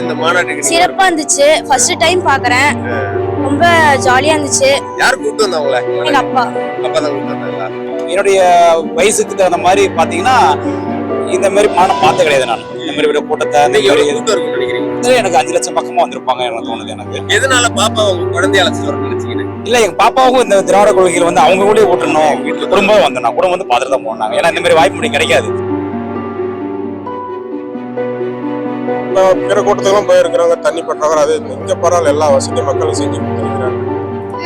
இருந்துச்சு இந்த மாநாட்டுக்கு சிறப்பா இருந்துச்சு. ஃபர்ஸ்ட் டைம் பாக்குறேன். ரொம்ப ஜாலியா இருந்துச்சு. யார் கூப்பிட்டு வந்தவங்கள எங்க அப்பா. அப்பா தான் கூப்பிட்டு வந்தாங்களா? என்னுடைய வயசுக்கு தகுந்த மாதிரி பாத்தீங்கன்னா இந்த மாதிரி மானம் பார்த்த கிடையாது நான். இந்த மாதிரி ஒரு கூட்டத்தை இந்த எவ்வளவு கூட்டம் இருக்கும்னு நினைக்கிறீங்க? இதுல எனக்கு அஞ்சு லட்சம் பக்கமா வந்திருப்பாங்க எனக்கு தோணுது எனக்கு. எதனால பாப்பா உங்க குழந்தைய அழைச்சிட்டு வரணும்னு நினைச்சீங்க? இல்ல எங்க பாப்பாவுக்கும் இந்த திராவிட கொள்கைகள் வந்து அவங்க கூட வீட்டுல குடும்பம் வந்து நான் குடும்பம் வந்து பார்த்துட்டு தான் போனாங்க ஏன்னா இந்த மாதிரி வாய்ப்பு கிடைக்காது. பிற கூட்டத்துக்கும் போயிருக்கிறவங்க தண்ணி பற்றாக்குறை அது இங்க பரவாயில்ல எல்லா வசதி மக்களும் செஞ்சு கொடுத்துருக்கிறாங்க.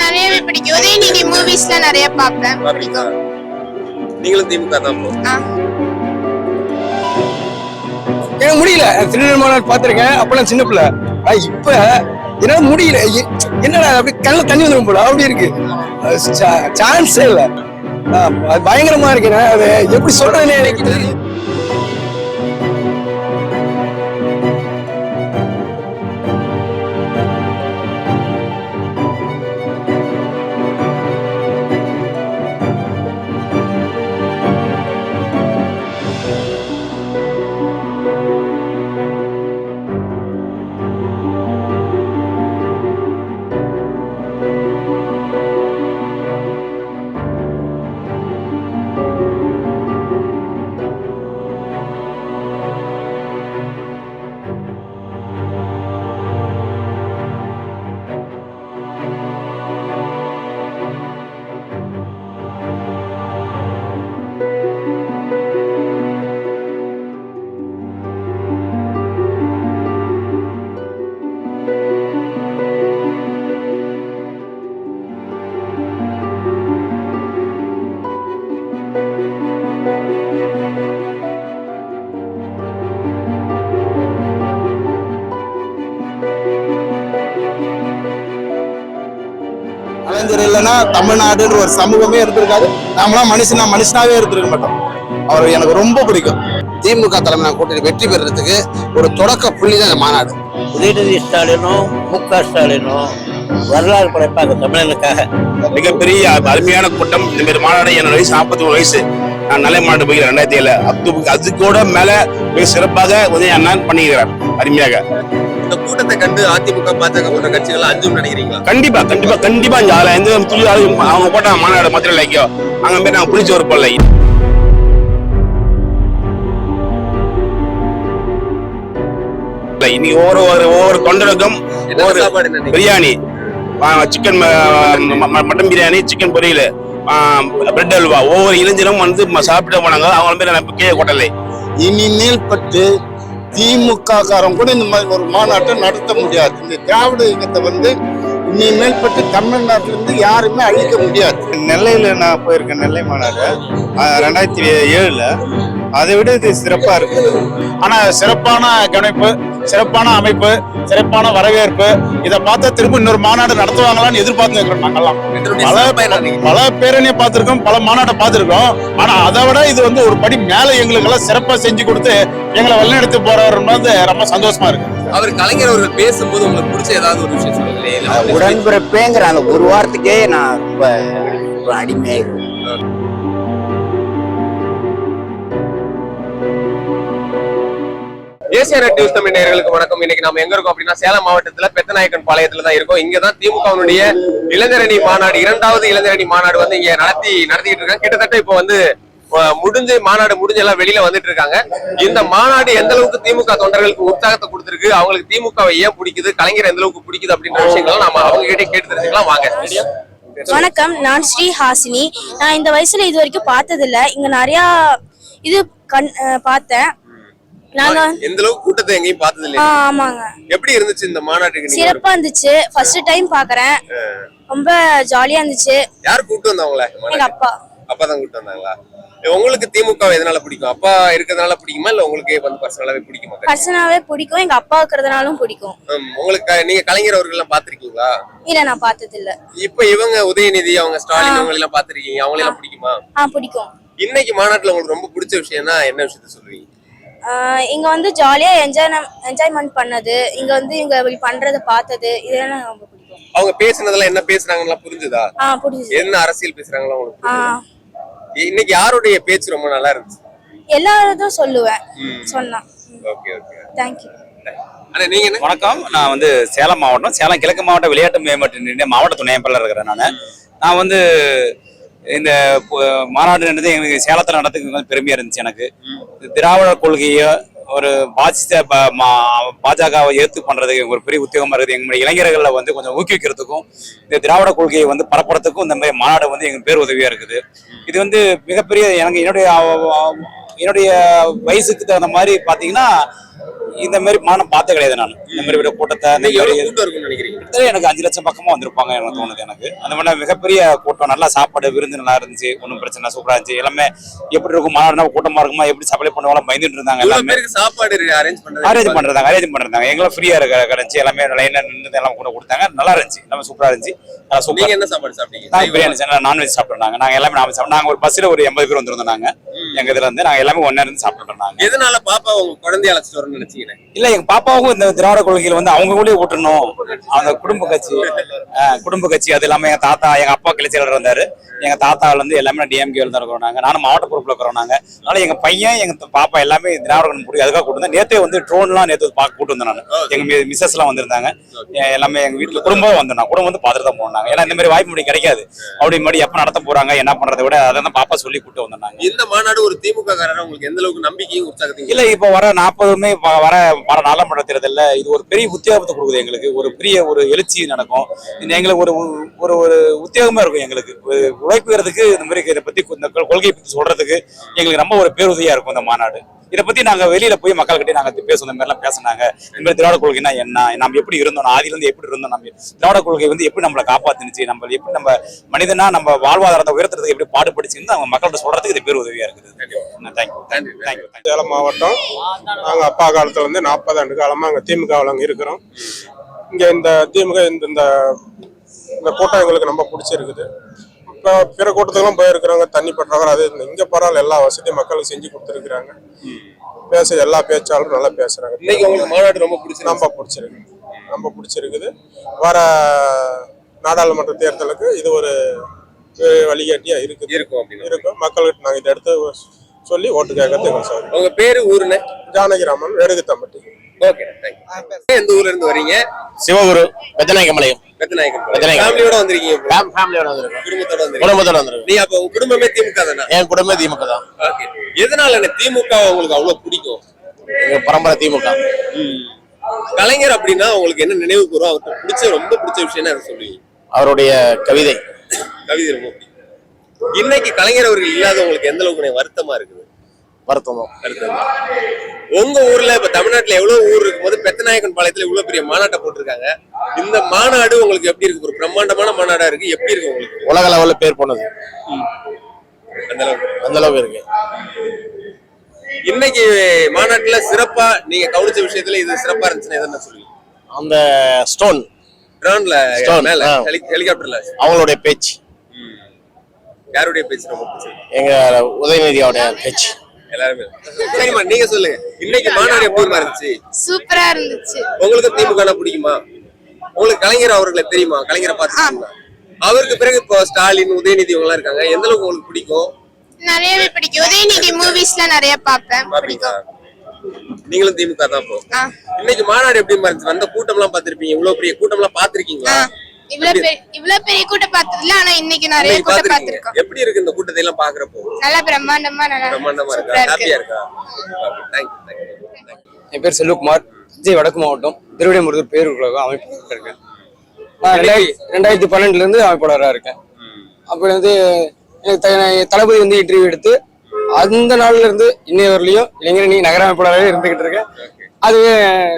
நிறையவே பிடிக்கும். உதயநிதி மூவிஸ்ல நிறைய பார்ப்பேன். பாப்பீங்களா நீங்களும் திமுக தான் எனக்கு முடியல. திருநெல்வேலி மாநாடு பார்த்திருக்கேன். அப்பெல்லாம் சின்ன பிள்ளை. ஆனா இப்ப என்னால முடியல. என்னடா அப்படி கண்ணில் தண்ணி வந்துடும் போல. அப்படி இருக்கு. சான்ஸே இல்ல. பயங்கரமா இருக்கு. அது எப்படி சொல்றதுன்னு எனக்கு தமிழ்நாடுன்ற ஒரு சமூகமே இருந்திருக்காது. நாமெல்லாம் மனுஷனா மனுஷனாவே இருந்திருக்க மாட்டோம். அவர் எனக்கு ரொம்ப பிடிக்கும். திமுக தலைமையிலான கூட்டணி வெற்றி பெறுறதுக்கு ஒரு தொடக்க புள்ளி தான் இந்த மாநாடு. உதயநிதி ஸ்டாலினும் மு க ஸ்டாலினும் வரலாறு படைப்பாங்க தமிழனுக்காக. மிகப்பெரிய அருமையான கூட்டம். இந்த மாதிரி மாநாடு என்னோட வயசு நாற்பத்தி ஒரு வயசு. நான் நல்ல மாநாடு போகிறேன் ரெண்டாயிரத்தி ஏழு. அது அது கூட மேல மிக சிறப்பாக உதய அண்ணன் பண்ணிக்கிறார் அருமையாக. இந்த கூட்டத்தை கண்டு அதிமுக பாஜக போன்ற கட்சிகள் அஞ்சும் நினைக்கிறீங்களா? கண்டிப்பா கண்டிப்பா கண்டிப்பா இங்க அதுல எந்த துளி அவங்க போட்ட மாநாடு மதுரை லைக்கோ அங்க போய் நாங்க பிடிச்ச ஒரு பொருளை இன்னைக்கு ஒவ்வொரு ஒரு ஒவ்வொரு சாப்பாடு நினைக்கிறீங்க biryani. Chicken mutton biryani chicken பொரியல் பிரெட் அல்வா. ஒவ்வொரு இளைஞரும் வந்து சாப்பிட்டு போனாங்க. அவங்க பேர் எனக்கு கே கொட்டலை. இனிமேல் பட்டு திமுக காரம் கூட இந்த மாதிரி ஒரு மாநாட்டை நடத்த முடியாது. இந்த திராவிட இயக்கத்தை வந்து இனிமேல் பட்டு தமிழ்நாட்டிலிருந்து யாருமே அழிக்க முடியாது. நெல்லையில் நான் போயிருக்கேன் நெல்லை மாநாடு. ரெண்டாயிரத்தி ஏழில். அதை விட இது சிறப்பா இருக்கு ஆனா சிறப்பான கவனிப்பு சிறப்பான அமைப்பு சிறப்பான வரவேற்பு இதை பார்த்தா திரும்ப இன்னொரு மாநாடு நடத்துவாங்களான்னு எதிர்பார்த்து இருக்கிறோம் நாங்கெல்லாம். பல? பல பேரணியை பார்த்திருக்கோம் பல மாநாட்டை பார்த்திருக்கோம். ஆனா அதை விட இது வந்து ஒரு படி மேல எங்களுக்கு எல்லாம் சிறப்பா செஞ்சு கொடுத்து எங்களை வழிநடத்தி போறவர் ரொம்ப சந்தோஷமா இருக்கு. அவர் கலைஞர் அவர்கள் பேசும்போது உங்களுக்கு பிடிச்ச ஏதாவது ஒரு விஷயம் சொல்லுங்களேன். உடன்பிறப்பேங்கிற அந்த ஒரு வார்த்தைக்கே நான் ரொம்ப ரொம்ப அடிமையாக தேசிய ஏசியா நியூஸ் தமிழ் நேர்களுக்கு வணக்கம். இன்னைக்கு நாம எங்க இருக்கோம் அப்படின்னா சேலம் மாவட்டத்துல பெத்தநாயக்கன் பாளையத்துல தான் இருக்கோம். இங்க தான் திமுகவினுடைய இளைஞரணி மாநாடு இரண்டாவது இளைஞரணி மாநாடு வந்து இங்க நடத்தி நடத்திட்டு இருக்காங்க. கிட்டத்தட்ட இப்போ வந்து முடிஞ்சு மாநாடு முடிஞ்சு எல்லாம் வெளியில வந்துட்டு இருக்காங்க. இந்த மாநாடு எந்த அளவுக்கு திமுக தொண்டர்களுக்கு உற்சாகத்தை கொடுத்திருக்கு அவங்களுக்கு திமுகவை ஏன் பிடிக்குது கலைஞர் எந்த அளவுக்கு பிடிக்குது அப்படின்ற விஷயங்கள் நாம அவங்க கிட்ட கேட்டு தெரிஞ்சுக்கலாம். வாங்க. வணக்கம். நான் ஸ்ரீ ஹாசினி. நான் இந்த வயசுல இது வரைக்கும் பார்த்ததில்ல. இங்க நிறைய இது கண் பார்த்தேன். நாங்க எந்த அளவுக்கு கூட்டத்தை எங்கேயும் பார்த்தது ஆமாங்க. எப்படி இருந்துச்சு இந்த மாநாட்டுக்கு சிறப்பா இருந்துச்சு. ஃபர்ஸ்ட் டைம் பாக்குறேன். ரொம்ப ஜாலியா இருந்துச்சு. யார் கூப்பிட்டு வந்தவங்கள எங்க அப்பா. அப்பா தான் வந்தாங்களா? உங்களுக்கு திமுக எதனால பிடிக்கும்? அப்பா இருக்கிறதுனால பிடிக்குமா? இல்ல உங்களுக்கு வந்து பர்சனலாவே பிடிக்குமா? பர்சனாவே பிடிக்கும். எங்க அப்பா இருக்கிறதுனாலும் பிடிக்கும். உங்களுக்கு நீங்க கலைஞர் அவர்கள் எல்லாம் பாத்திருக்கீங்களா இல்ல நான் பார்த்ததில்ல. இப்ப இவங்க உதயநிதி அவங்க ஸ்டாலின் அவங்க எல்லாம் பாத்திருக்கீங்க அவங்க எல்லாம் பிடிக்குமா? ஆ பிடிக்கும். இன்னைக்கு மாநாட்டுல உங்களுக்கு ரொம்ப பிடிச்ச விஷயம்னா என்ன விஷயத்த சொல்லுவீங்க? ஆஹ் இங்க வந்து ஜாலியா என்ஜாய் என்ஜாய்மெண்ட் பண்ணது. இங்க வந்து இங்க இப்படி பண்றத பார்த்தது. இதெல்லாம் எனக்கு ரொம்ப பிடிக்கும். அவங்க பேசுனதெல்லாம் என்ன பேசுறாங்கன்னு புரிஞ்சுதா? ஆ பிடிச்சது என்ன அரசியல் பேசுறாங்களா உங்களுக்கு ஆ. புரிஞ்சுதா? இன்னைக்கு யாருடைய பேச்சு ரொம்ப நல்லா இருந்துச்சு? எல்லாரும் சொல்லுவேன். சொன்னா. Okay okay. தேங்க்யூ அண்ணா நீங்க என்ன? வணக்கம். நான் வந்து சேலம் மாவட்டம் சேலம் கிழக்கு மாவட்ட விளையாட்டு மேம்பாட்டு மாவட்ட துணை அமைப்பாளர் இருக்கிறேன் நான். நான் வந்து இந்த மாநாடு நடந்தது எங்களுக்கு சேலத்தில் நடத்துக்கு கொஞ்சம் பெருமையா இருந்துச்சு எனக்கு. திராவிட கொள்கையை ஒரு பாஜக பாஜகவை பண்றதுக்கு எங்களுக்கு ஒரு பெரிய உத்தியோகமா இருக்குது. எங்களுடைய இளைஞர்களை வந்து கொஞ்சம் ஊக்குவிக்கிறதுக்கும் இந்த திராவிட கொள்கையை வந்து பரப்புறதுக்கும் இந்த மாதிரி மாநாடு வந்து எங்களுக்கு பேர் உதவியா இருக்குது. இது வந்து மிகப்பெரிய எனக்கு என்னுடைய என்னுடைய வயசுக்கு தகுந்த மாதிரி பாத்தீங்கன்னா இந்த மாதிரி மானம் பார்த்தே கிடையாது நான். இந்த மாதிரி கூட்டத்தை இந்த மாதிரி எனக்கு அஞ்சு லட்சம் பக்கமா வந்திருப்பாங்க எனக்கு தோணுது எனக்கு. அந்த மாதிரி மிகப்பெரிய கூட்டம் நல்லா சாப்பாடு விருந்து நல்லா இருந்துச்சு ஒன்றும் பிரச்சனை சூப்பரா இருந்துச்சு. எல்லாமே எப்படி இருக்கும் மாநாடுனா கூட்டமா இருக்குமா எப்படி சப்ளை பண்ணுவாங்க பயந்துட்டு இருந்தாங்க எல்லாமே. சாப்பாடு அரேஞ்ச் பண்றது அரேஞ்ச் பண்றாங்க அரேஞ்ச் பண்றாங்க எங்களும் ஃப்ரீயா இருக்க கிடைச்சு எல்லாமே லைனா நின்று எல்லாம் கூட கொடுத்தாங்க. நல்லா இருந்துச்சு எல்லாமே சூப்பரா இருந்துச்சு. சூப்பர் என்ன சாப்பாடு சாப்பிட்டீங்க? பிரியாணி நான்வெஜ் சாப்பிட்டோம் நாங்க. எல்லாமே நான்வெஜ் சாப்பிட்டோம். நாங்க ஒரு பஸ்ல ஒரு எண்பது பேர் வந்திருந்தோம் நாங்க. எங்க இதுல இருந்து நாங்க எல்லாமே ஒன்னா இருந்து சாப்பிட்டோம் நாங்க எதனால பாப்பா உங்க குழந்தைய அழைச்சிட்டு வரணும்னு நினைச்சீங்க? இல்ல எங்க பாப்பாவுக்கும் இந்த திராவிட கொள்கையில வந்து அவங்க கூட ஊட்டணும். அந்த குடும்ப கட்சி குடும்ப கட்சி அது இல்லாம எங்க தாத்தா எங்க அப்பா கிளை இருந்தாரு எங்க தாத்தால இருந்து எல்லாமே டிஎம்கே தான் இருக்கிறோம் நாங்க. நானும் மாவட்ட பொறுப்புல இருக்கிறோம் நாங்க. அதனால எங்க பையன் எங்க பாப்பா எல்லாமே திராவிட முடியும் அதுக்காக கூட்டு வந்தேன். நேத்தே வந்து ட்ரோன்லாம் நேத்து பார்க்க கூட்டு வந்தேன் நான். எங்க மிஸ்ஸஸ் எல்லாம் வந்திருந்தாங்க. எல்லாமே எங்க வீட்டுல குடும்பம் வந்தோம் நான். குடும்பம் வந்து பார்த்துட்டு தான் போனாங்க. ஏன்னா இந்த மாதிரி வாய்ப்பு கிடைக்காது. அப்படி மாதிரி எப்ப நடத்த போறாங்க என்ன பண்றதை விட அதை தான் பாப்பா சொல்லி கூட்டு வந்தோம் நாங்க. இந்த மாநாடு ஒரு திமுக காரரா உங்களுக்கு எந்த அளவுக்கு நம்பிக்கையும் உற்சாகத்தையும் இல்ல இப்ப வர நாற்பதுமே வர வர நாடாளுமன்ற தேர்தல்ல இது ஒரு பெரிய உத்தியோகத்தை கொடுக்குது எங்களுக்கு. ஒரு பெரிய ஒரு எழுச்சி நடக்கும். எங்களுக்கு ஒரு ஒரு ஒரு உத்தியோகமா இருக்கும் எங்களுக்கு. உழைப்புகிறதுக்கு இந்த மாதிரி இதை பத்தி இந்த கொள்கையை பத்தி சொல்றதுக்கு எங்களுக்கு ரொம்ப ஒரு பேருதவியா இருக்கும் இந்த மாநாடு. இதை பத்தி நாங்க வெளியில போய் மக்கள்கிட்ட நாங்க பேசுவோம். இந்த மாதிரி எல்லாம் பேசினாங்க. இந்த திராவிட கொள்கைனா என்ன? நம்ம எப்படி இருந்தோம்? ஆதியில இருந்து எப்படி இருந்தோம்? நம்ம திராவிட கொள்கை வந்து எப்படி நம்மளை காப்பாத்துனுச்சு? நம்ம எப்படி நம்ம மனிதனா நம்ம வாழ்வாதாரத்தை உயர்த்துறதுக்கு எப்படி பாடுபடுச்சுன்னு அவங்க மக்கள்கிட்ட சொல்றதுக்கு இது பேர் உதவியா இருக்குது. தேங்க்யூ தேங்க்யூ தேங்க்யூ சேலம் மாவட்டம் நாங்கள் அப்பா காலத்துல இருந்து நாற்பது ஆண்டு காலமாக அங்கே திமுகவில் அங்கே இருக்கிறோம். இங்கே இந்த திமுக இந்த இந்த கூட்டம் எங்களுக்கு ரொம்ப பிடிச்சிருக்குது. பிற கூட்டத்துக்கெல்லாம் போயிருக்கிறாங்க தண்ணி பற்றாக்குறை அது இங்கே பரவாயில்ல எல்லா வசதியும் மக்களுக்கு செஞ்சு கொடுத்துருக்குறாங்க. பேச எல்லா பேச்சாளரும் நல்லா பேசுறாங்க. இன்னைக்கு உங்களுக்கு மாநாடு ரொம்ப பிடிச்சிருக்கு ரொம்ப பிடிச்சிருக்கு. ரொம்ப பிடிச்சிருக்குது. வர நாடாளுமன்ற தேர்தலுக்கு இது ஒரு அஹ், வழிகாட்டியா இருக்குது. இருக்கும் இருக்கும். மக்கள்கிட்ட நாங்கள் இதை எடுத்து சொல்லி ஓட்டு கேட்கறது. உங்க பேரு ஊருன்னு? ஜானகிராமன் வெடுகுத்தம்பட்டி. ஓகே எந்த ஊர்ல இருந்து வரீங்க? சிவகுரு பெத்தநாயக்கமலையம் பெத்தநாயக்கன் பெத்தநாயக்கன். ஃபேமிலியோட வந்திருக்கீங்க. ஃபேமிலியோட வந்திருக்கோம். குடும்பத்தோட வந்திருக்கீங்க. குடும்பத்தோட வந்திருக்கோம். நீ அப்ப உங்க குடும்பமே திமுக தானே? என் குடும்பம் திமுக தான். ஓகே எதனால எனக்கு திமுக உங்களுக்கு அவ்வளவு பிடிக்கும்? எங்க பரம்பரை திமுக. கலைஞர் அப்படின்னா உங்களுக்கு என்ன நினைவு கூறும்? அவருக்கு பிடிச்ச ரொம்ப பிடிச்ச விஷயம் சொல்லுவீங்க? அவருடைய கவிதை. கவிதை ரொம்ப இன்னைக்கு கலைஞர் அவர்கள் இல்லாத உங்களுக்கு எந்த அளவுக்கு வருத்தமா இருக்குது? வருத்தம்? உங்க ஊர்ல இப்ப தமிழ்நாட்டுல எவ்வளவு ஊர் இருக்கும்போது பெத்தநாயக்கன் பாளையத்துல இவ்வளவு பெரிய மாநாட்டை போட்டிருக்காங்க? இந்த மாநாடு உங்களுக்கு எப்படி இருக்கு? ஒரு பிரம்மாண்டமான மாநாடா இருக்கு. எப்படி இருக்கு உங்களுக்கு? உலக லெவல்ல பேர் போனது. அந்த அளவுக்கு. அந்த அளவுக்கு இருக்கு. இன்னைக்கு மாநாட்டுல சிறப்பா நீங்க கவனிச்ச விஷயத்துல இது சிறப்பா இருந்துச்சுன்னா எதுன்னு சொல்லுவீங்க அந்த ஸ்டோன். ட்ரோன்ல மேல ஹெலிகாப்டர்ல அவங்களுடைய பேச்சு. யாருடைய பேச்சு ரொம்ப எங்க உதயநிதியோட பேச்சு. எல்லாருமே. சரிம்மா நீங்க சொல்லுங்க. இன்னைக்கு மாநாடு எப்படி இருந்துச்சு? சூப்பரா இருந்துச்சு. உங்களுக்கு திமுக பிடிக்குமா? உங்களுக்கு கலைஞர் அவர்களை தெரியுமா? கலைஞரை பார்த்துருக்கீங்களா அவருக்கு பிறகு இப்போ ஸ்டாலின் உதயநிதி இவங்க எல்லாம் இருக்காங்க. எந்த அளவுக்கு உங்களுக்கு பிடிக்கும்? நிறையவே பிடிக்கும். உதயநிதி மூவிஸ்லாம் நிறைய பார்ப்பேன். பிடிக்கும் நீங்களும் திமுக தான் ஆ. இன்னைக்கு மாநாடு எப்படி இருந்துச்சு? வந்த கூட்டம் எல்லாம் பாத்திருப்பீங்க இவ்வளவு பெரிய கூட்டம் எல்லாம் பாத்திருக்கீங்களா இவ்வளவு பெரிய இவ்வளவு பெரிய கூட்டம் பார்த்ததில்ல ஆனா இன்னைக்கு நிறைய கூட்டம் பார்த்திருக்கோம். எப்படி இருக்கு இந்த கூட்டத்தை எல்லாம் பாக்குறப்போ நல்லா பிரம்மாண்டமா நல்லா பிரம்மாண்டமா இருக்கா? ஹாப்பியா இருக்கு? என் பேர் செல்வகுமார் விஜய் வடக்கு மாவட்டம் திருவிடைமுருகர் பேரூர்கழகம் அமைப்பாளராக இருக்கேன். நான் ரெண்டாயிரத்தி ரெண்டாயிரத்தி பன்னெண்டுல இருந்து அமைப்பாளராக இருக்கேன் அப்போ வந்து எனக்கு த- தளபதி வந்து இன்டர்வியூ எடுத்து அந்த நாள்ல இருந்து இன்னைய வரலையும் இளைஞரணி நகர அமைப்பாளராகவே இருந்துகிட்டு இருக்கேன். அதுவே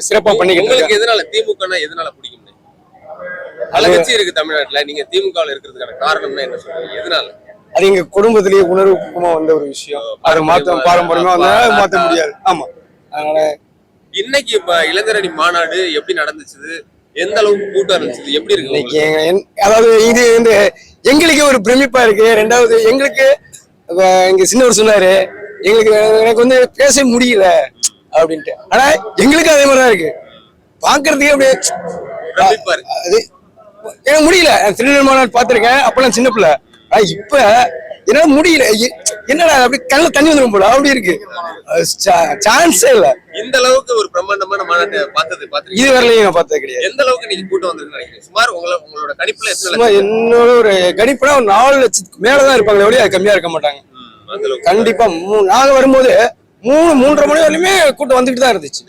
சிறப்பா பண்ணிக்கிட்டு இருக்கேன். உங்களுக்கு எதனால திமுகனா எதனால பிடிக்கும்? பல கட்சி இருக்கு தமிழ்நாட்டுல. நீங்க திமுகவில் இருக்கிறதுக்கான காரணம்னா என்ன சொல்றீங்க? எதனால? அது எங்க குடும்பத்திலேயே உணர்வுபூர்வமா வந்த ஒரு விஷயம். அதை மாத்த பாரம்பரியமா வந்தா மாத்த முடியாது. ஆமா. அதனால இன்னைக்கு இப்ப இளைஞரணி மாநாடு எப்படி நடந்துச்சு எந்த அளவுக்கு கூட்டம் இருந்துச்சு எப்படி இருக்கு இன்னைக்கு அதாவது இது வந்து எங்களுக்கே ஒரு பிரமிப்பா இருக்கு. ரெண்டாவது எங்களுக்கு எங்க சின்னவர் சொன்னாரு எங்களுக்கு எனக்கு வந்து பேச முடியல அப்படின்ட்டு. ஆனா எங்களுக்கு அதே மாதிரிதான் இருக்கு. பாக்குறதுக்கே அப்படியே அது எனக்கு முடியல. திருநெல்வேலி பார்த்திருக்கேன். அப்பெல்லாம் சின்ன பிள்ளை. இப்ப என்னால முடியல. என்னடா அப்படி கண்ணுல தண்ணி வந்துரும் போல. அப்படி இருக்கு. சான்ஸே இல்ல. இந்த அளவுக்கு ஒரு பிரம்மாண்டமான மாநாட்டை பார்த்தது இது பாத்துருக்கீங்க வரலையும் நான் பார்த்தது கிடையாது. எந்த அளவுக்கு நீங்க கூட்டம் வந்திருக்கு சுமார் உங்களோட உங்களோட கணிப்புல லட்சம் என்னோட ஒரு கணிப்புனா ஒரு நாலு லட்சத்துக்கு மேலதான் இருப்பாங்களே ஒழிய கம்மியா இருக்க மாட்டாங்க. கண்டிப்பா நாங்க வரும்போது மூணு மூன்றரை மணி வரையுமே கூட்டம் வந்துட்டு தான் இருந்துச்சு.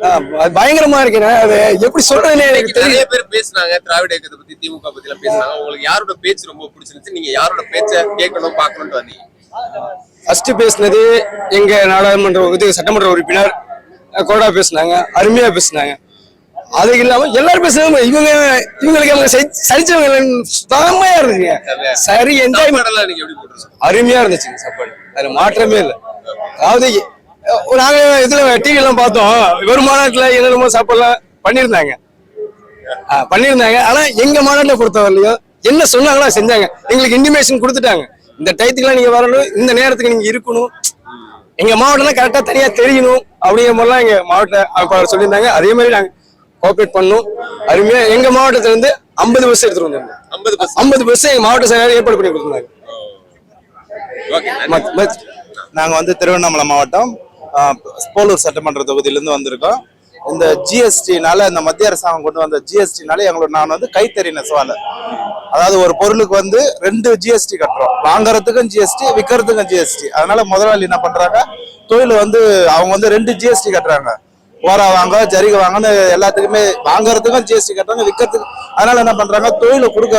பயங்கரமா இருக்கு. நான் அது எப்படி சொல்றதுன்னு எனக்கு நிறைய பேர் பேசுனாங்க திராவிட இயக்கத்தை பத்தி திமுக பத்தி எல்லாம் பேசுனாங்க. உங்களுக்கு யாரோட பேச்சு ரொம்ப பிடிச்சிருந்துச்சு? நீங்க யாரோட பேச்ச கேட்கணும் பார்க்கணும்னு வந்தீங்க? ஃபர்ஸ்ட் பேசினது எங்க நாடாளுமன்ற இது சட்டமன்ற உறுப்பினர் கோடா பேசினாங்க அருமையா பேசினாங்க. அது இல்லாம எல்லாரும் பேசுனாங்க. இவங்க இவங்களுக்கு அவங்க சரி- சரிச்சவங்க செம்மையா இருந்துச்சுங்க. சரி போட்டுருக்கீங்க? அருமையா இருந்துச்சுங்க சாப்பாடு. அதுல மாற்றமே இல்லை. அதாவது நாங்க இதுல டிவி எல்லாம் பார்த்தோம். ஒரு மாநாட்டுல என்னென்னமோ சாப்பாடுலாம் பண்ணியிருந்தாங்க. பண்ணியிருந்தாங்க. ஆனா எங்க மாநாட்டுல பொறுத்தவரையிலையும் என்ன சொன்னாங்களோ செஞ்சாங்க. எங்களுக்கு இன்டிமேஷன் கொடுத்துட்டாங்க. இந்த டயத்துக்குலாம் நீங்க வரணும். இந்த நேரத்துக்கு நீங்க இருக்கணும். எங்க மாவட்டம்லாம் கரெக்டா தனியா தெரியணும் அப்படிங்கிற மாதிரிலாம் எங்க மாவட்ட அமைப்பாளர் சொல்லியிருந்தாங்க. அதே மாதிரி நாங்க கோஆபரேட் பண்ணோம். அருமையா எங்க மாவட்டத்துல இருந்து ஐம்பது பஸ் எடுத்துட்டு வந்தாங்க ஐம்பது பஸ் ஐம்பது பஸ் எங்க மாவட்ட செயலாளர் ஏற்பாடு பண்ணி கொடுத்துருந்தாங்க. ஓகே. மத்- மத்- நாங்க வந்து திருவண்ணாமலை மாவட்டம். போலூர் சட்டமன்ற தொகுதியிலிருந்து வந்திருக்கோம். இந்த ஜிஎஸ்டினால இந்த மத்திய அரசாங்கம் கொண்டு வந்த ஜிஎஸ்டினால எங்களோட நான் வந்து கைத்தறி நெசவாளர் அதாவது ஒரு பொருளுக்கு வந்து ரெண்டு ஜிஎஸ்டி கட்டுறோம். வாங்குறதுக்கும் ஜிஎஸ்டி விற்கிறதுக்கும் ஜிஎஸ்டி அதனால முதலாளி என்ன பண்றாங்க? தொழில் வந்து அவங்க வந்து ரெண்டு ஜிஎஸ்டி கட்டுறாங்க. ஓரா வாங்க ஜரிகை வாங்கன்னு எல்லாத்துக்குமே வாங்குறதுக்கும் ஜிஎஸ்டி கட்டுறாங்க விற்கிறதுக்கு அதனால என்ன பண்றாங்க? தொழிலை கொடுக்க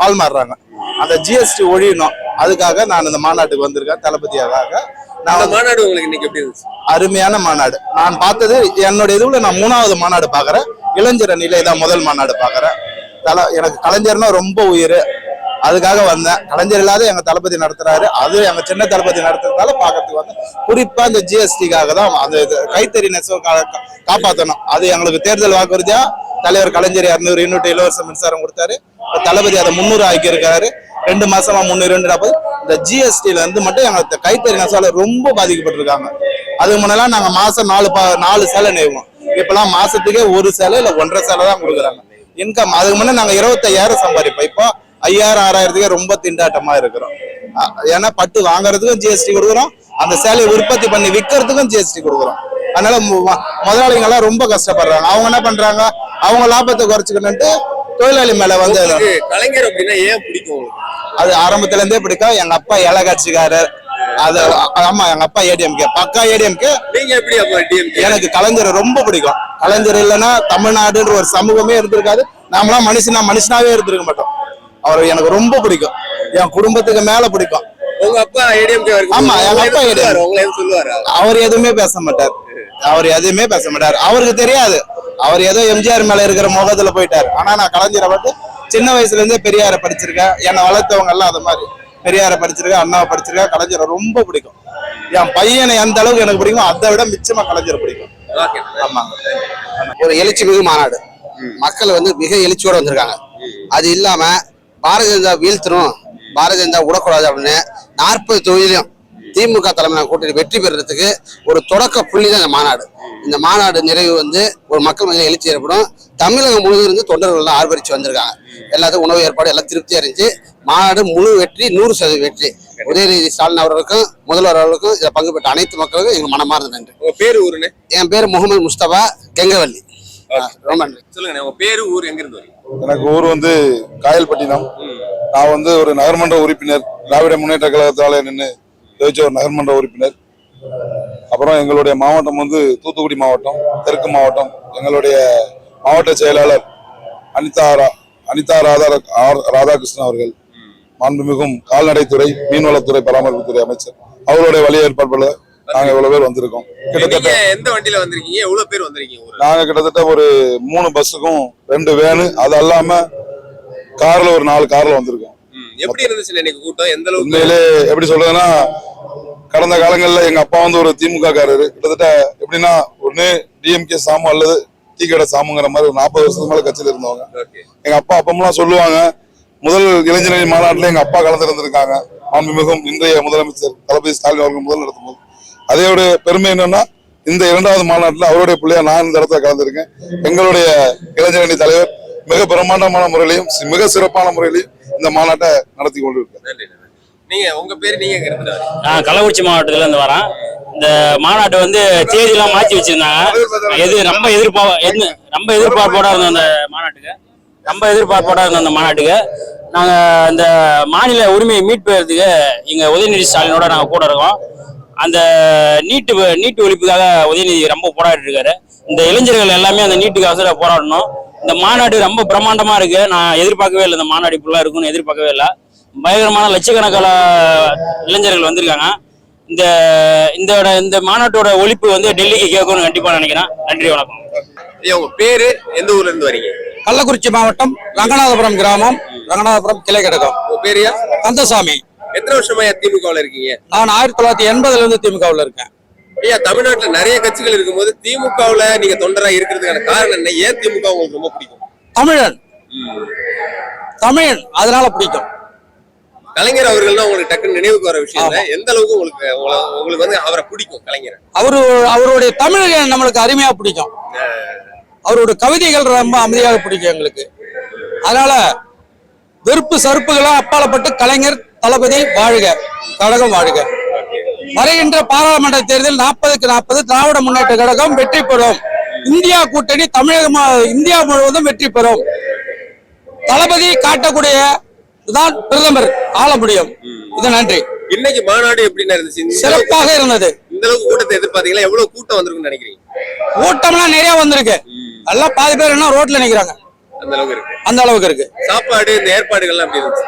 பால் மாறுறாங்க அந்த ஜிஎஸ்டி ஒழியணும். அதுக்காக நான் இந்த மாநாட்டுக்கு வந்திருக்கேன் தளபதியாக. நான் வந்து மாநாடு உங்களுக்கு இன்னைக்கு எப்படி இருந்துச்சு? அருமையான மாநாடு. நான் பார்த்தது என்னோட இதுல நான் மூணாவது மாநாடு பாக்குறேன் இளைஞர் அணியில இதான் முதல் மாநாடு பாக்குறேன் தல எனக்கு கலைஞர்னா ரொம்ப உயிர். அதுக்காக வந்தேன். கலைஞர் இல்லாத எங்க தளபதி நடத்துறாரு. அது எங்க சின்ன தளபதி நடத்துறதால பாக்கிறதுக்கு வந்தேன் குறிப்பா இந்த ஜிஎஸ்டிக்காக தான் அந்த கைத்தறி நெசவு கா- கா- காப்பாத்தணும். அது எங்களுக்கு தேர்தல் வாக்குறுதியா தலைவர் கலைஞர் இரநூறு யூனிட் இலவச மின்சாரம் கொடுத்தாரு. தளபதி அதை முன்னூறு ஆக்கி இருக்காரு ரெண்டு மாசமா முந்நூறு ரெண்டு நாற்பது இந்த ஜிஎஸ்டில இருந்து மட்டும் எங்க கைத்தறி நெசவால ரொம்ப பாதிக்கப்பட்டிருக்காங்க. அதுக்கு முன்னெல்லாம் நாங்க மாசம் நாலு பா நாலு சேலை நெய்வோம். இப்பெல்லாம் மாசத்துக்கே ஒரு சேலை இல்ல ஒன்றரை சேலை தான் கொடுக்குறாங்க. இன்கம் அதுக்கு முன்னே நாங்க இருபத்தையாயிரம் சம்பாதிப்போம். இப்போ ஐயாயிரம் ஆறாயிரத்துக்கே ரொம்ப திண்டாட்டமா இருக்கிறோம். ஏன்னா பட்டு வாங்குறதுக்கும் ஜிஎஸ்டி கொடுக்குறோம். அந்த சேலையை உற்பத்தி பண்ணி விற்கிறதுக்கும் ஜிஎஸ்டி கொடுக்குறோம். அதனால மு- முதலாளிங்க எல்லாம் ரொம்ப கஷ்டப்படுறாங்க. அவங்க என்ன பண்றாங்க? அவங்க லாபத்தை குறைச்சிக்கணுன்ட்டு தொழிலாளி மேல வந்து கலைஞர் அப்படின்னா ஏன் பிடிக்கும் அது ஆரம்பத்துல இருந்தே பிடிக்கும். எங்க அப்பா இலை கட்சிக்காரர். அது ஆமா எங்க அப்பா ஏடிஎம்கே. பக்கா ஏடிஎம்கே. நீங்க எப்படி அப்ப டிஎம்கே எனக்கு கலைஞரை ரொம்ப பிடிக்கும். கலைஞர் இல்லைன்னா தமிழ்நாடுன்ற ஒரு சமூகமே இருந்திருக்காது. நாமெல்லாம் மனுஷனா மனுஷனாவே இருந்திருக்க மாட்டோம். அவர் எனக்கு ரொம்ப பிடிக்கும். என் குடும்பத்துக்கு மேல பிடிக்கும். உங்க அப்பா ஏடிஎம்கே ஆமா, எங்க அப்பா ADMK. உங்களை எதுவும் சொல்லுவாரு? அவர் எதுவுமே பேச மாட்டார். அவர் எதுவுமே பேச மாட்டார். அவருக்கு தெரியாது. அவர் ஏதோ எம்ஜிஆர் மேல இருக்கிற முகத்துல போயிட்டார். ஆனா நான் கலைஞரை வந்து சின்ன வயசுல இருந்தே பெரியாரை படிச்சிருக்கேன். என்னை வளர்த்தவங்க எல்லாம் அது மாதிரி. பெரியாரை படிச்சிருக்கேன் அண்ணாவை படிச்சிருக்கேன். கலைஞரை ரொம்ப பிடிக்கும். என் பையனை எந்த அளவுக்கு எனக்கு பிடிக்கும் அதை விட மிச்சமா கலைஞரை பிடிக்கும். ஆமாங்க ஒரு எழுச்சி மிகு மாநாடு. மக்கள் வந்து மிக எழுச்சியோட வந்திருக்காங்க. அது இல்லாம பாரதிய ஜனதா வீழ்த்தணும் பாரதிய ஜனதா விடக்கூடாது அப்படின்னு நாற்பது தொகுதியிலும் திமுக தலைமையிலான கூட்டணி வெற்றி பெறுறதுக்கு ஒரு தொடக்க புள்ளி தான் இந்த மாநாடு. இந்த மாநாடு நிறைவு வந்து ஒரு மக்கள் மத்தியில் எழுச்சி ஏற்படும். தமிழகம் முழுவதும் இருந்து தொண்டர்கள் எல்லாம் ஆர்ப்பரிச்சு வந்திருக்காங்க. எல்லாத்துக்கும் உணவு ஏற்பாடு எல்லாம் திருப்தியா இருந்துச்சு. மாநாடு முழு வெற்றி நூறு சதவீத வெற்றி. உதயநிதி ஸ்டாலின் அவர்களுக்கும் முதல்வர் அவர்களுக்கும் இதில் பங்கு பெற்ற அனைத்து மக்களுக்கும் எங்க மனமார்ந்த நன்றி. உங்க பேரு ஊருன்னு? என் பேர் முகமது முஸ்தபா கெங்கவல்லி. ரொம்ப நன்றி. சொல்லுங்க உங்க பேரு ஊர் எங்க இருந்து வரீங்க? எனக்கு ஊர் வந்து காயல்பட்டினம். நான் வந்து ஒரு நகர்மன்ற உறுப்பினர் திராவிட முன்னேற்ற கழகத்தால நின்று ஜெயிச்ச ஒரு நகர்மன்ற உறுப்பினர். அப்புறம் எங்களுடைய மாவட்டம் வந்து தூத்துக்குடி மாவட்டம் தெற்கு மாவட்டம். எங்களுடைய மாவட்ட செயலாளர் அனிதா அனிதா ராதா ராதாகிருஷ்ணன் அவர்கள். மாண்புமிகும் கால்நடைத்துறை மீன்வளத்துறை பராமரிப்புத்துறை அமைச்சர். அவருடைய வழி ஏற்பாடுல நாங்க இவ்வளவு பேர் வந்திருக்கோம். கிட்டத்தட்ட எந்த வண்டியில வந்திருக்கீங்க? எவ்வளவு பேர் வந்திருக்கீங்க நாங்க கிட்டத்தட்ட ஒரு மூணு பஸ்ஸுக்கும் ரெண்டு வேனு அது அல்லாம கார்ல ஒரு நாலு கார்ல வந்திருக்கோம். எப்படி இருந்துச்சு இன்னைக்கு கூட்டம்? எந்த அளவுக்கு? உண்மையிலே எப்படி சொல்றதுன்னா கடந்த காலங்கள்ல எங்க அப்பா வந்து ஒரு திமுக காரரு. கிட்டத்தட்ட எப்படின்னா ஒண்ணு டிஎம்கே சாமு அல்லது டீ கடை சாமுங்கிற மாதிரி ஒரு நாற்பது வருஷத்துக்கு மேல கட்சியில இருந்தவங்க. எங்க அப்பா அப்பமெல்லாம் சொல்லுவாங்க முதல் இளைஞரணி மாநாட்டுல எங்க அப்பா கலந்துருந்திருக்காங்க மாண்புமிகும் இன்றைய முதலமைச்சர் தளபதி ஸ்டாலின் அவர்கள் முதல் நடத்தும் போது அதோட பெருமை என்னன்னா இந்த இரண்டாவது மாநாட்டுல அவருடைய பிள்ளையா நான் இந்த இடத்துல கலந்துருக்கேன். எங்களுடைய இளைஞரணி தலைவர் மிக பிரம்மாண்டமான முறையிலையும் மிக சிறப்பான முறையிலையும் இந்த மாநாட்டை நடத்தி நன்றி நன்றி. நீங்க உங்க பேரு நீங்க? நான் கள்ளக்குறிச்சி மாவட்டத்துல இருந்து வரேன். இந்த மாநாட்டு வந்து தேதி எல்லாம் மாத்தி வச்சிருந்தாங்க. எது ரொம்ப எதிர்பா எது ரொம்ப எதிர்பார்ப்போட இருந்தோம் அந்த மாநாட்டுக்கு. ரொம்ப எதிர்பார்ப்போட இருந்தோம் அந்த மாநாட்டுக்கு. நாங்க இந்த மாநில உரிமையை மீட்பதற்கு எங்க உதயநிதி ஸ்டாலினோட நாங்க கூட இருக்கோம். அந்த நீட்டு நீட்டு ஒழிப்புக்காக உதயநிதி ரொம்ப போராடிட்டு இருக்காரு. இந்த இளைஞர்கள் எல்லாமே அந்த நீட்டுக்காக போராடணும். இந்த மாநாடு ரொம்ப பிரம்மாண்டமா இருக்கு. நான் எதிர்பார்க்கவே இல்லை இந்த மாநாடு இப்படிலாம் இருக்கும்னு எதிர்பார்க்கவே இல்லை. பயங்கரமான லட்சக்கணக்கான இளைஞர்கள் வந்திருக்காங்க. இந்த இந்த இந்த மாநாட்டோட ஒழிப்பு வந்து டெல்லிக்கு கேட்கும்னு கண்டிப்பா நினைக்கிறேன். நன்றி வணக்கம். ஐயா உங்க பேரு எந்த ஊர்ல இருந்து வரீங்க? கள்ளக்குறிச்சி மாவட்டம் ரங்கநாதபுரம் கிராமம் ரங்கநாதபுரம் கிளை கிடக்கும் உங்க பேருயா கந்தசாமி. எத்தனை வருஷமா திமுகவுல இருக்கீங்க? நான் ஆயிரத்தி தொள்ளாயிரத்தி எண்பதுல இருந்து திமுகவில் இருக்கேன். ஐயா தமிழ்நாட்டுல நிறைய கட்சிகள் இருக்கும்போது திமுகவுல நீங்க தொண்டரா இருக்கிறதுக்கான காரணம் என்ன? ஏன் திமுக உங்களுக்கு ரொம்ப பிடிக்கும்? தமிழன். தமிழன். அதனால பிடிக்கும். கலைஞர் அவர்கள்னா உங்களுக்கு டக்குன்னு நினைவுக்கு வர விஷயம் எந்த அளவுக்கு உங்களுக்கு உங்கள- உங்களுக்கு வந்து அவரை பிடிக்கும் கலைஞர்? அவரு அவருடைய தமிழ் நம்மளுக்கு அருமையா பிடிக்கும். அவருடைய கவிதைகள் ரொம்ப அமைதியாக பிடிக்கும் எங்களுக்கு. அதனால வெறுப்பு சறுப்புகளா அப்பாலப்பட்டு கலைஞர் தளபதி வாழ்க. கழகம் வாழ்க. வருகின்ற பாராளுமன்ற தேர்தல் நாற்பதுக்கு நாற்பது திராவிட முன்னேற்ற கழகம் வெற்றி பெறும். இந்தியா கூட்டணி தமிழகம் இந்தியா முழுவதும் வெற்றி பெறும். தளபதி காட்டக்கூடிய தான் பிரதமர் ஆள முடியும். இது நன்றி. இன்னைக்கு மாநாடு எப்படின்னா இருந்துச்சு? சிறப்பாக இருந்தது. இந்த அளவுக்கு கூட்டத்தை எதிர்பார்த்தீங்களா? எவ்வளவு கூட்டம் வந்திருக்குன்னு நினைக்கிறீங்க? கூட்டம்லாம் நிறைய வந்திருக்கு. எல்லாம் பாதி பேர் என்ன ரோட்ல நிக்கிறாங்க. அந்த அளவுக்கு இருக்கு. அந்த அளவுக்கு இருக்கு. சாப்பாடு இந்த ஏற்பாடுகள்லாம் எப்படி இருந்துச்சு?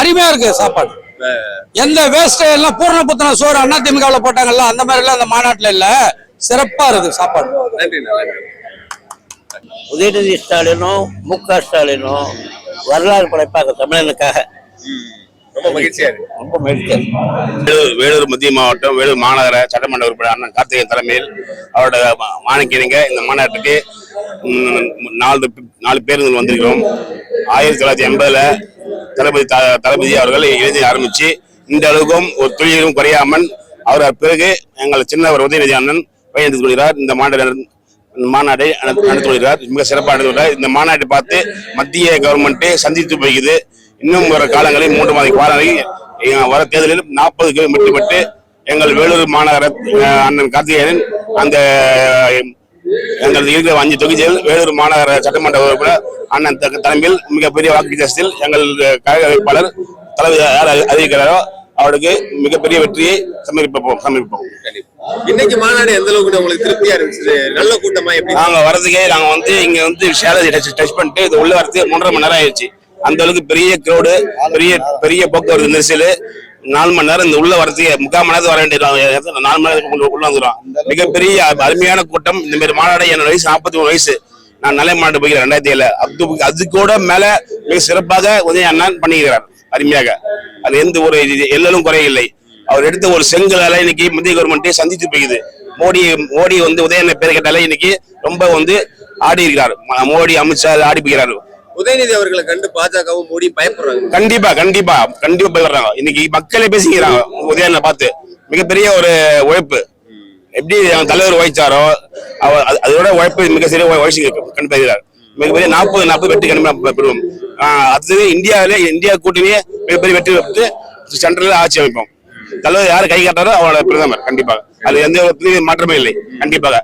அருமையா இருக்கு சாப்பாடு. எந்த வேஸ்ட் எல்லாம் பூர்ண புத்தன சோறு அண்ணா திமுகவில் போட்டாங்கல்ல அந்த மாதிரி எல்லாம் அந்த மாநாட்டுல இல்ல. சிறப்பா இருக்கு சாப்பாடு. உதயநிதி ஸ்டாலினும் மு க ஸ்டாலினும் வரலாறு படைப்பாங்க தமிழனுக்காக. ரொம்ப மகிழ்ச்சியா இருக்கு. ரொம்ப மகிழ்ச்சியா. வேலூர் வேலூர் மத்திய மாவட்டம் வேலூர் மாநகர சட்டமன்ற உறுப்பினர் அண்ணன் கார்த்திகேயன் தலைமையில் அவரோட மாணிக்கணிங்க இந்த மாநாட்டுக்கு நாலு நாலு பேருந்துகள் வந்திருக்கிறோம். ஆயிரத்தி தொள்ளாயிரத்தி எண்பதுல தளபதி தளபதி அவர்கள் எழுதி ஆரம்பிச்சு இந்த அளவுக்கும் ஒரு துளியும் குறையாமல் அவர் பிறகு எங்கள் சின்னவர் உதயநிதி அண்ணன் பயணித்து கொள்கிறார். இந்த மாநாடு மாநாடை நடத்தி கொள்கிறார். மிக சிறப்பாக நடத்தி கொள்கிறார். இந்த மாநாட்டை பார்த்து மத்திய கவர்மெண்ட் சந்தித்து போகிறது இன்னும் வர காலங்களில் மூன்று மாத காலங்களில் வர தேர்தலில் நாற்பது கிலோமீட்டர் பெற்று எங்கள் வேலூர் மாநகர அண்ணன் கார்த்திகேயன் அந்த அஹ், எங்கள் இருக்கிற அஞ்சு தொகுதியில் வேலூர் மாநகர சட்டமன்ற உறுப்பினர் அண்ணன் தலைமையில் மிகப்பெரிய வாக்கு வித்தியாசத்தில் எங்கள் கழக வேட்பாளர் தலைவர் யார் அறி- அறிவிக்கிறாரோ அவருக்கு மிகப்பெரிய வெற்றியை சமர்ப்பிப்போம் சமர்ப்பிப்போம். இன்னைக்கு மாநாடு எந்த அளவுக்கு உங்களுக்கு திருப்தியா இருந்துச்சு? நல்ல கூட்டமா எப்படி? நாங்க வரதுக்கே நாங்க வந்து இங்க வந்து சேலரி டச் பண்ணிட்டு இது உள்ள வரது மூன்றரை மணி நேரம் ஆயிடுச்சு. அந்த அளவுக்கு பெரிய கிரௌடு பெரிய பெரிய போக்குவரத்து நெரிசல். நாலு மணி நேரம் இந்த உள்ள வரதுக்கு முக்கால் மணி நேரத்துக்கு வர வேண்டியது நாலு மணி நேரத்துக்கு உள்ள- வந்துடும் மிகப்பெரிய அருமையான கூட்டம். இந்த மாதிரி மாநாடு என்னோட வயசு நாற்பத்தி மூணு வயசு. நான் நல்ல மாநாடு போகிறேன் ரெண்டாயிரத்தி ஏழு. அது அது கூட மேல மிக சிறப்பாக உதய அண்ணன் பண்ணிக்கிறார் அருமையாக. அது எந்த ஒரு எல்லலும் குறையில்லை அவர் எடுத்த ஒரு செங்கலால இன்னைக்கு மத்திய கவர்மெண்ட்டை சந்தித்து போகுது மோடி மோடி வந்து உதயண்ண பேர் கேட்டாலே இன்னைக்கு ரொம்ப வந்து ஆடி இருக்கிறார் மோடி அமித்ஷா ஆடி போகிறார் உதயநிதி அவர்களை கண்டு பாஜகவும் மோடி பயப்படுறாங்க. கண்டிப்பா கண்டிப்பா கண்டிப்பா பயப்படுறாங்க. இன்னைக்கு மக்களே பேசிக்கிறாங்க உதயநிலை பார்த்து. மிகப்பெரிய ஒரு உழைப்பு. எப்படி அவன் தலைவர் உழைச்சாரோ அவர் அதோட உழைப்பு மிக சிறிய உழைச்சி கண்டுபிடிக்கிறார் மிகப்பெரிய நாற்பது நாற்பது வெற்றி கண்டிப்பா பெறுவோம். அடுத்தது இந்தியாவிலே இந்தியா கூட்டணியே மிகப்பெரிய வெற்றி பெற்று சென்ட்ரல் ஆட்சி அமைப்போம். தலைவர் யார் கை காட்டாரோ அவரோட பிரதமர் கண்டிப்பாக அது எந்த ஒரு மாற்றமே இல்லை கண்டிப்பாக.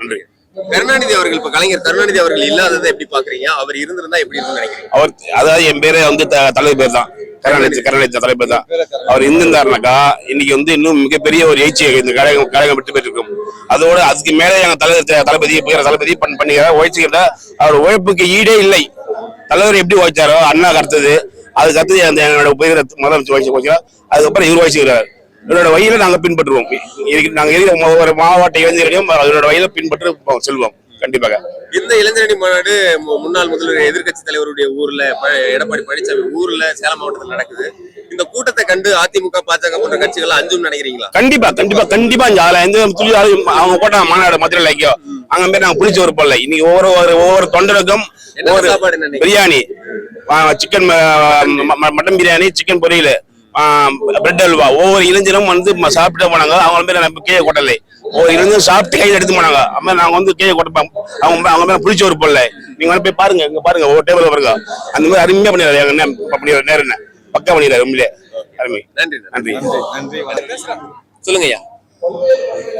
நன்றி. கருணாநிதி அவர்கள் இப்ப கலைஞர் கருணாநிதி அவர்கள் இல்லாததை எப்படி பாக்குறீங்க? அவர் இருந்திருந்தா எப்படி இருக்கும் நினைக்கிறீங்க? அவர் அதாவது என் பேரு வந்து த- தலைவர் பேர் தான். கருணாநிதி கருணாநிதி தலைவர் தான். அவர் இருந்திருந்தாருனாக்கா இன்னைக்கு வந்து இன்னும் மிகப்பெரிய ஒரு எழுச்சி இந்த கழகம் கழகம் விட்டு இருக்கும் அதோட அதுக்கு மேலே எங்க தலைவர் தளபதி தளபதி பண்ண பண்ணுகிறார் அவர் உழைப்புக்கு ஈடே இல்லை. தலைவர் எப்படி உழைச்சாரோ அண்ணா கருத்தது அதுக்கு அடுத்தது அந்த எங்களோட புகிற முதலமைச்சர் உழைச்சி உழைச்சார் அதுக்கப்புறம் இவர் உழைச்சுக்கிறார். இவரோட வழியில நாங்க பின்பற்றுவோம். நாங்க ஒரு மாவட்ட இளைஞர்களையும் அவரோட வழியில பின்பற்று செல்வோம். கண்டிப்பாக. இந்த இளைஞரணி மாநாடு முன்னாள் முதல்வர் எதிர்க்கட்சி தலைவருடைய ஊர்ல எடப்பாடி பழனிசாமி ஊர்ல சேலம் மாவட்டத்தில் நடக்குது. இந்த கூட்டத்தை கண்டு அதிமுக பாஜக போன்ற கட்சிகள் அஞ்சும் நினைக்கிறீங்களா? கண்டிப்பா கண்டிப்பா கண்டிப்பா ஆளு அவங்க போட்ட மாநாடு மதுரையில் ஐக்கியோ அங்க போய் நாங்க புளிச்ச ஒரு போடல இன்னைக்கு ஒவ்வொரு ஒவ்வொரு தொண்டருக்கும் ஒவ்வொரு? Biryani. Chicken mutton biryani chicken பொரியல். பிரெட் அல்வா. ஒவ்வொரு இளைஞரும் வந்து சாப்பிட்டு போனாங்க. அவங்க மேல நம்ம கீழே கொட்டலை. ஒவ்வொரு இளைஞரும் சாப்பிட்டு கையில் எடுத்து போனாங்க. அம்மா நாங்க வந்து கீழே கொட்டப்போம். அவங்க அவங்க மேல புளிச்ச ஒரு போடல நீங்க வந்து போய் பாருங்க இங்க பாருங்க. ஒவ்வொரு டேபிள் பாருங்க. அந்த மாதிரி அருமையா பண்ணிடுறாரு. எங்க அண்ணன். பண்ணிடுறாரு. நேரம் என்ன பக்கா பண்ணிடுறாரு உண்மையிலே. அருமை. நன்றி நன்றி. நன்றி. சொல்லுங்க ஐயா.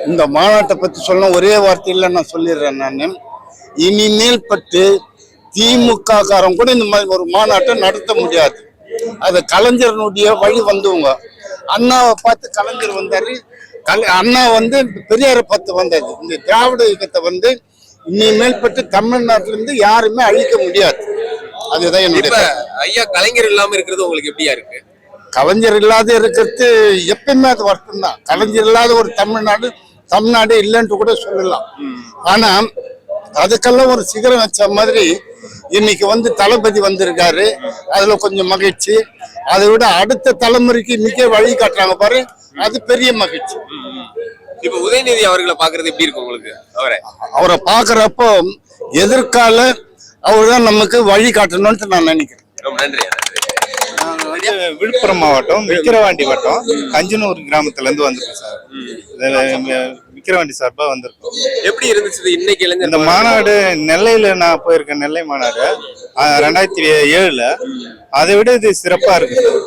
இந்த மாநாட்டை பத்தி சொன்ன ஒரே வார்த்தையில நான் சொல்லிடுறேன் நான் இனிமேல் பட்டு திமுக காரன் கூட இந்த மாதிரி ஒரு மாநாட்டை நடத்த முடியாது. அது கலைஞரனுடைய வழி வந்தவங்க. அண்ணாவை பார்த்து கலைஞர் வந்தாரு. கலை அண்ணா வந்து பெரியாரை பார்த்து வந்தாரு. இந்த திராவிட இயக்கத்தை வந்து இனிமேல் பட்டு தமிழ்நாட்டில இருந்து யாருமே அழிக்க முடியாது. அதுதான் என்னுடைய. ஐயா கலைஞர் இல்லாம இருக்கிறது உங்களுக்கு எப்படியா இருக்கு? கலைஞர் இல்லாத இருக்கிறது எப்பயுமே அது வருத்தம் தான் கலைஞர் இல்லாத ஒரு தமிழ்நாடு தமிழ்நாடு இல்லைன்ட்டு கூட சொல்லலாம். ஆனா அதுக்கெல்லாம் ஒரு சிகரம் வச்ச மாதிரி இன்னைக்கு வந்து தளபதி வந்திருக்காரு. அதுல கொஞ்சம் மகிழ்ச்சி. அதை விட அடுத்த தலைமுறைக்கு இன்னைக்கே வழி காட்டுறாங்க பாரு அது பெரிய மகிழ்ச்சி. இப்ப உதயநிதி அவர்களை பாக்குறது எப்படி இருக்கு உங்களுக்கு? அவரை. அவரை பாக்குறப்போ எதிர்கால அவர் தான் நமக்கு வழி காட்டணும்னு நான் நினைக்கிறேன். ரொம்ப நன்றி வந்து விழுப்புரம் மாவட்டம் விக்கிரவாண்டி வட்டம் கஞ்சனூர் கிராமத்துல இருந்து வந்திருக்கோம் சார். விக்கிரவாண்டி சார்பா வந்திருக்கோம். எப்படி இருந்துச்சு இன்னைக்கு இந்த மாநாடு நெல்லையில நான் போயிருக்கேன் நெல்லை மாநாடு. ரெண்டாயிரத்தி ஏழுல. அதை விட இது சிறப்பா இருக்கு சார்.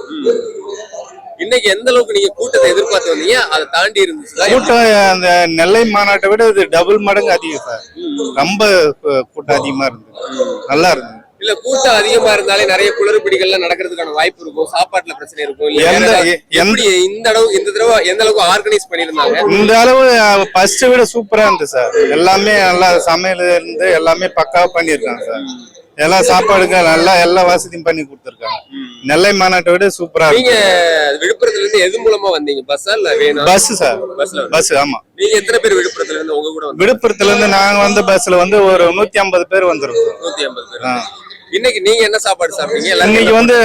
இன்னைக்கு எந்த அளவுக்கு நீங்க கூட்டத்தை எதிர்பார்த்து வந்தீங்க? அதை தாண்டி இருந்துச்சுதா கூட்டம் அந்த நெல்லை மாநாட்டை விட இது டபுள் மடங்கு அதிகம் சார். ரொம்ப கூட்டம் அதிகமா இருந்தது. நல்லா இருந்தது. இல்ல கூட்டம் அதிகமா இருந்தாலே நிறைய குளறுபடிகள்லாம் நடக்கிறதுக்கான வாய்ப்பு இருக்கும் சாப்பாட்டுல பிரச்சனை இருக்கும் இந்த அளவு இந்த தடவை எந்த அளவுக்கு ஆர்கனைஸ் பண்ணிருந்தாங்க இந்த அளவு ஃபர்ஸ்ட் விட சூப்பரா இருந்தது சார் எல்லாமே நல்லா சமையல் இருந்து எல்லாமே பக்காவா பண்ணியிருக்காங்க சார் எல்லா சாப்பாடுக்கு நல்லா எல்லா வசதியும் பண்ணி கொடுத்துருக்காங்க. நெல்லை மாநாட்டை விட சூப்பரா நீங்க விழுப்புரத்துல இருந்து எது மூலமா வந்தீங்க? பஸ்ஸா இல்ல வேணும் பஸ் சார் பஸ்ல பஸ் ஆமா. நீங்க எத்தனை பேர் விழுப்புரத்துல இருந்து உங்க கூட விழுப்புரத்துல இருந்து நாங்க வந்த பஸ்ல வந்து ஒரு நூத்தி ஐம்பது பேர் வந்திருக்கோம். நூத்தி ஐம்பது பேர். இன்னைக்கு நீங்க என்ன சாப்பாடு சாப்பிட்டீங்க? இன்னைக்கு வந்து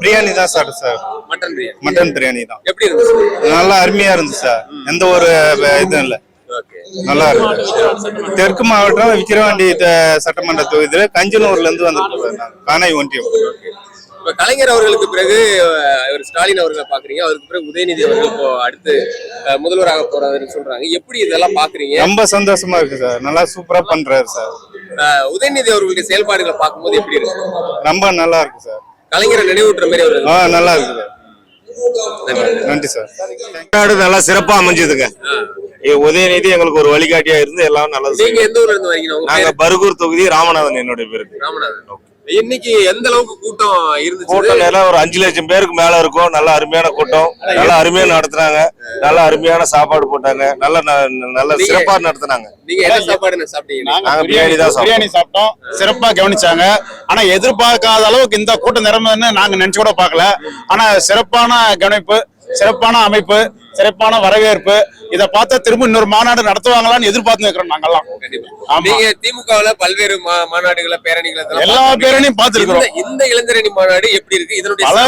பிரியாணி தான் சாப்பிட்டோம் sir. Mutton biryani. Mutton biryani தான். எப்படி இருந்துச்சு? நல்லா அருமையா இருந்துச்சு சார். எந்த ஒரு இதுவும் இல்லை. நல்லா இருக்கு தெற்கு மாவட்டம் விக்கிரவாண்டி சட்டமன்ற தொகுதியில கஞ்சனூர்ல இருந்து நாங்க. காணை ஒன்றியம். இப்ப கலைஞர் அவர்களுக்கு பிறகு இவர் ஸ்டாலின் அவர்களை பாக்குறீங்க. அவருக்கு பிறகு உதயநிதி அவர்கள் இப்போ அடுத்து முதல்வராக போறாருன்னு சொல்றாங்க. எப்படி இதெல்லாம் பாக்குறீங்க? ரொம்ப சந்தோஷமா இருக்கு சார். நல்லா சூப்பரா பண்றாரு சார். உதயநிதி அவர்களுடைய செயல்பாடுகளை பார்க்கும்போது எப்படி இருக்கு? ரொம்ப நல்லா இருக்கு சார். கலைஞரை நினைவூட்டுற மாதிரி அவர்கள் ஆ நல்லா இருக்கு சார். நன்றி. சார். நல்லா சிறப்பா அமைஞ்சதுங்க. உதயநிதி எங்களுக்கு ஒரு வழிகாட்டியா இருந்து எல்லாம் நல்லது நீங்க? பருகூர் தொகுதி ராமநாதன் என்னுடைய பேருக்கு ராமநாதன். இன்னைக்கு எந்த அளவுக்கு கூட்டம் இருந்துச்சு? கூட்டம் நேரம் ஒரு அஞ்சு லட்சம் பேருக்கு மேல இருக்கும். நல்ல அருமையான கூட்டம். நல்லா அருமையா நடத்துனாங்க. நல்ல அருமையான சாப்பாடு போட்டாங்க. நல்ல ந- நல்ல சிறப்பா நடத்துனாங்க. நீங்க என்ன சாப்பாடு என்ன சாப்பிட்டீங்க? நாங்க பிரியாணி தான் சாப்பிட்டோம். பிரியாணி சாப்பிட்டோம் சிறப்பா கவனிச்சாங்க. ஆனா எதிர்பார்க்காத அளவுக்கு இந்த கூட்டம் நிரம்புன்னு நாங்க நினைச்சு கூட பார்க்கல. ஆனா சிறப்பான கவனிப்பு. சிறப்பான அமைப்பு சிறப்பான வரவேற்பு. இத பார்த்தா திரும்ப இன்னொரு மாநாடு நடத்துவாங்களான்னு எதிர்பார்த்து இருக்கிறோம் நாங்கெல்லாம். நீங்க திமுகவுல பல்வேறு மாநாடுகளை பேரணிகளை எல்லா. பேரணியும் பார்த்திருக்கிறோம். இந்த- இளைஞரணி மாநாடு எப்படி இருக்கு? இதனுடைய பல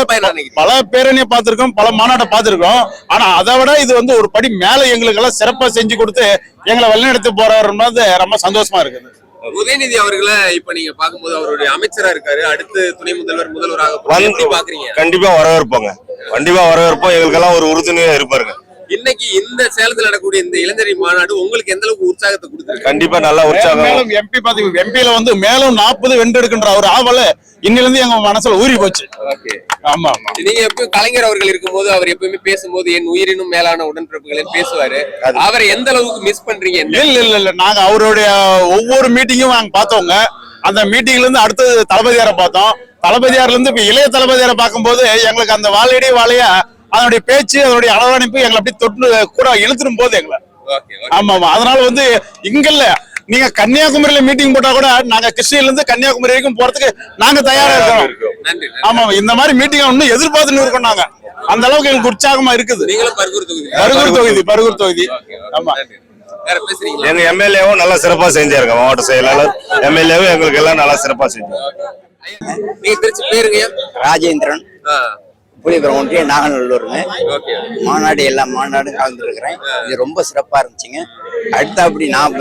பல பேரணியை பார்த்திருக்கோம் பல மாநாட்டை பார்த்திருக்கோம் ஆனா அதை விட இது வந்து ஒரு படி மேல எங்களுக்கு எல்லாம் சிறப்பா செஞ்சு கொடுத்து எங்களை வழிநடத்தி போறாருன்றது ரொம்ப சந்தோஷமா இருக்குது. உதயநிதி அவர்களை இப்ப நீங்க பாக்கும்போது அவருடைய அமைச்சரா இருக்காரு. அடுத்து துணை முதல்வர் முதல்வராக பாக்குறீங்க கண்டிப்பா வரவேற்போங்க. கண்டிப்பா வரவேற்போம். எங்களுக்கெல்லாம் ஒரு உறுதுணையா இருப்பாருங்க. இன்னைக்கு இந்த சேலத்துல நடக்கக்கூடிய இந்த இளைஞரணி மாநாடு உங்களுக்கு எந்த அளவுக்கு உற்சாகத்தை கொடுத்துருக்கு கண்டிப்பா நல்லா உற்சாகம். மேலும் எம்பி பாத்து எம்பியில வந்து மேலும் நாற்பது வென்றெடுக்கின்ற ஒரு ஆவல இன்னில இருந்து எங்க மனசுல ஊறி போச்சு. ஓகே. ஆமா ஆமா. நீங்க எப்பயும் கலைஞர் அவர்கள் இருக்கும்போது அவர் எப்பயுமே பேசும்போது என் உயிரினும் மேலான உடன்பிறப்புகளை பேசுவாரு. அவரை எந்த அளவுக்கு மிஸ் பண்றீங்க? இல்ல இல்ல இல்ல. நாங்க அவருடைய ஒவ்வொரு மீட்டிங்கும் நாங்க பார்த்தோங்க. அந்த மீட்டிங்ல இருந்து அடுத்தது தளபதியாரை பார்த்தோம். தளபதியார்ல இருந்து இப்ப இளைய தளபதியாரை பார்க்கும்போது எங்களுக்கு அந்த வாழையடி வாழையா அதனுடைய பேச்சு அதனுடைய அளவணைப்பு எங்களை அப்படியே தொட்டு கூட இழுத்துடும் போது எங்களை. ஓகே ஆமா ஆமா. அதனால வந்து இங்க இல்ல நீங்க கன்னியாகுமரியில மீட்டிங் போட்டா கூட நாங்க கிருஷ்ணகிரில இருந்து கன்னியாகுமரி வரைக்கும் போறதுக்கு நாங்க தயாரா இருக்கோம். நன்றி ஆமா. இந்த மாதிரி மீட்டிங் இன்னும் எதிர்பார்த்துன்னு இருக்கோம் நாங்க. அந்த அளவுக்கு எங்களுக்கு உற்சாகமா இருக்குது. நீங்களும் பர்கூர் தொகுதி. பருகூர் தொகுதி ஆமா. எங்க எம்எல்ஏவும் நல்லா சிறப்பா செஞ்சாருங்க மாவட்ட செயலாளர். எம்எல்ஏவும் எங்களுக்கு எல்லாம் நல்லா சிறப்பா பேருங்கய்யா. ராஜேந்திரன். ஆ, புலிபுரம் ஒன்றிய நாகநல்லூருங்க ஓகே. மாநாடு எல்லா மாநாடும் கலந்துருக்கிறேன். இது ரொம்ப சிறப்பா இருந்துச்சுங்க. அடுத்து அப்படி நான்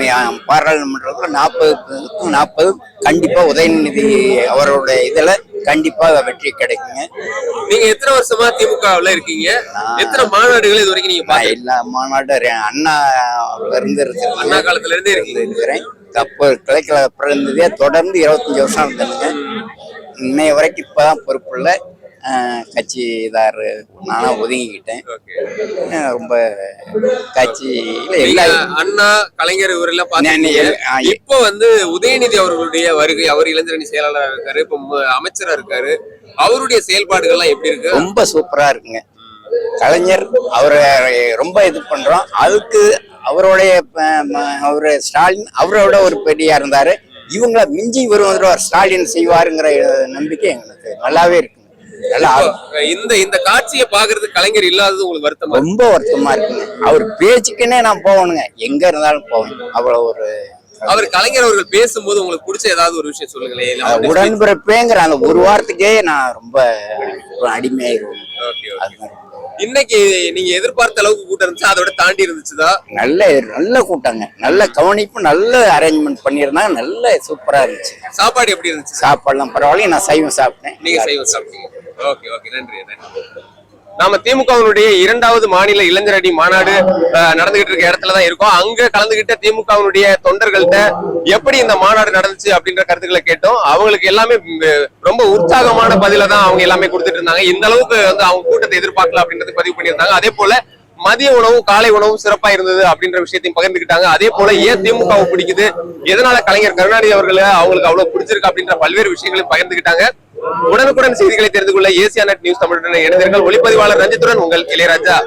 பாராளுமன்றத்தில் நாற்பதுக்கும் நாற்பது கண்டிப்பா உதயநிதி அவரோட இதுல கண்டிப்பா வெற்றி கிடைக்குங்க. நீங்க எத்தனை வருஷமா திமுகவுல இருக்கீங்க? எத்தனை மாநாடுகள் இது வரைக்கும் நீங்க எல்லா மாநாடும் ரெ- அண்ணா இருந்து இருக்கிறேன் அண்ணா காலத்துல இருந்தே இருக்கிறேன். அப்போ கிளைக்கல பிறந்ததே தொடர்ந்து இருபத்தஞ்சு வருஷம் இருந்தேனுங்க இன்னைய வரைக்கும் இப்பதான் பொறுப்புள்ள கட்சிதார் நானா ஒதுங்கிக்கிட்டேன். ரொம்ப கட்சியில எல்லா அண்ணா கலைஞர் இவரெல்லாம் எ- இப்போ வந்து உதயநிதி அவர்களுடைய வருகை அவர் இளைஞரணி செயலாளரா இருக்காரு இப்ப மு- அமைச்சரா இருக்காரு. அவருடைய செயல்பாடுகள்லாம் எப்படி இருக்கு? ரொம்ப சூப்பரா இருக்குங்க. கலைஞர் அவரை ரொம்ப இது பண்றோம். அதுக்கு அவருடைய அவரு ஸ்டாலின் அவரோட ஒரு பெரியா இருந்தாரு. இவங்கள மிஞ்சி வருவார் ஸ்டாலின் செய்வாருங்கிற நம்பிக்கை எங்களுக்கு நல்லாவே இப்போ இந்த இந்த காட்சியை பாக்குறதுக்கு கலைஞர் இல்லாதது உங்களுக்கு வருத்தமா? ரொம்ப வருத்தமா இருக்குங்க. அவர் பேச்சுக்குன்னே நான் போகணுங்க. எங்க இருந்தாலும் போவேன் அவ்வளவு ஒரு அவர் கலைஞர் அவர்கள் பேசும்போது உங்களுக்கு பிடிச்ச ஏதாவது ஒரு விஷயம் சொல்லுங்களேன். உடன்பிறப்பேங்கிற அந்த ஒரு வாரத்துக்கே நான் ரொம்ப அடிமையாயிருவேன். இன்னைக்கு நீங்க எதிர்பார்த்த அளவுக்கு கூட்டம் இருந்துச்சு? அதோட தாண்டி இருந்துச்சுதா? நல்ல நல்ல கூட்டங்க. நல்ல கவனிப்பு நல்ல அரேஞ்ச்மெண்ட் பண்ணியிருந்தாங்க. நல்ல சூப்பரா இருந்துச்சு. சாப்பாடு எப்படி இருந்துச்சு? சாப்பாடுலாம் பரவாயில்ல நான் சைவம் சாப்பிட்டேன். நீங்க சைவம் சாப்பிட்டீங்க. Okay okay. நன்றி நன்றி. நாம திமுகவினுடைய இரண்டாவது மாநில இளைஞர் மாநாடு அஹ், நடந்துகிட்டு இருக்க இடத்துல தான் இருக்கோம். அங்க கலந்துகிட்ட திமுகவினுடைய தொண்டர்கள்ட்ட எப்படி இந்த மாநாடு நடந்துச்சு அப்படின்ற கருத்துக்களை கேட்டோம். அவங்களுக்கு எல்லாமே ரொம்ப உற்சாகமான பதில தான் அவங்க எல்லாமே கொடுத்துட்டு இருந்தாங்க. இந்த அளவுக்கு வந்து அவங்க கூட்டத்தை எதிர்பார்க்கல அப்படின்றது பதிவு பண்ணியிருந்தாங்க. அதே போல மதிய உணவும் காலை உணவும் சிறப்பா இருந்தது அப்படின்ற விஷயத்தையும் பகிர்ந்துகிட்டாங்க அதே போல ஏன் திமுகவை பிடிக்குது? எதனால கலைஞர் கருணாநிதி அவர்களை அவங்களுக்கு அவ்வளவு பிடிச்சிருக்கு அப்படின்ற பல்வேறு விஷயங்களையும் பகிர்ந்துகிட்டாங்க உடனுக்குடன் செய்திகளை தெரிந்து கொள்ள ஏசியா நெட் நியூஸ் தமிழுடன் இணைந்தீர்கள் ஒளிப்பதிவாளர் ரஞ்சித்துடன் உங்கள் இளையராஜா.